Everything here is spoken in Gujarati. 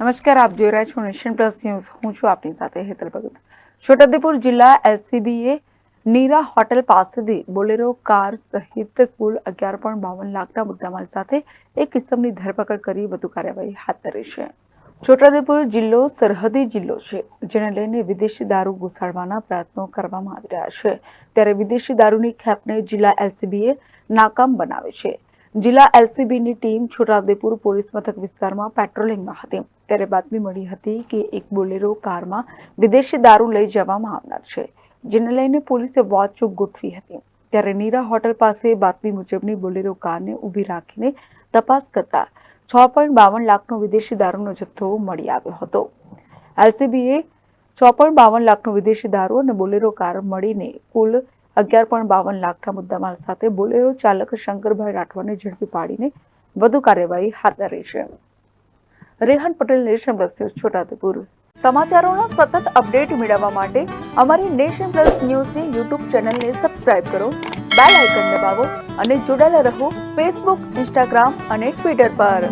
નમસ્કાર, આપ જોઈ રહ્યા છો નેશન પ્લસ ન્યૂઝ. હું છું આપની સાથે હેતલ ભગત. છોટાઉદેપુર જિલ્લા એલસીબીએ નીરા હોટેલ પાસેથી બોલેરો કાર સહિત કુલ અગિયાર પોઈન્ટ બાવન લાખના મુદ્દામાલ સાથે એક કિસમની ધરપકડ કરી વધુ કાર્યવાહી હાથ ધરી છે. છોટાઉદેપુર જિલ્લો સરહદી જિલ્લો છે, જેને લઈને વિદેશી દારૂ ઘુસાડવાના પ્રયત્નો કરવામાં આવી રહ્યા છે. ત્યારે વિદેશી દારૂની ખેપને જિલ્લા એલસીબીએ નાકામ બનાવે છે. જિલ્લા એલસીબીની ટીમ છોટાઉદેપુર પોલીસ મથક વિસ્તારમાં પેટ્રોલિંગમાં હતી. ત્યારે બાતમી મળી હતી કે એક બોલેરો કારમાં વિદેશી દારૂ લઈ જવામાં આવનાર છે, જેને લઈને પોલીસે વોચ ગોઠવી હતી. ત્યારે નીરા હોટલ પાસે બાતમી મુજબની બોલેરો કારને ઊભી રાખીને તપાસ કરતા છ પોઈન્ટ બાવન લાખનો વિદેશી દારૂનો જથ્થો મળી આવ્યો હતો. એલસીબીએ છ પોઈન્ટ બાવન લાખનો વિદેશી દારૂ અને બોલેરો કાર મળીને કુલ અગિયાર પોઈન્ટ બાવન લાખના મુદ્દામાલ સાથે બોલેરો ચાલક શંકરભાઈ રાઠવાને ઝડપી પાડીને વધુ કાર્યવાહી હાથ ધરી છે. Rehan Patel nation plus Chhotaudepur. સમાચારોના સતત અપડેટ મેળવવા માટે અમારી નેશન પ્લસ ન્યૂઝની યુટ્યુબ ચેનલને સબસ્ક્રાઇબ કરો, બેલ આઇકન દબાવો અને જોડાયેલા રહો ફેસબુક, ઇન્સ્ટાગ્રામ અને ટ્વિટર પર.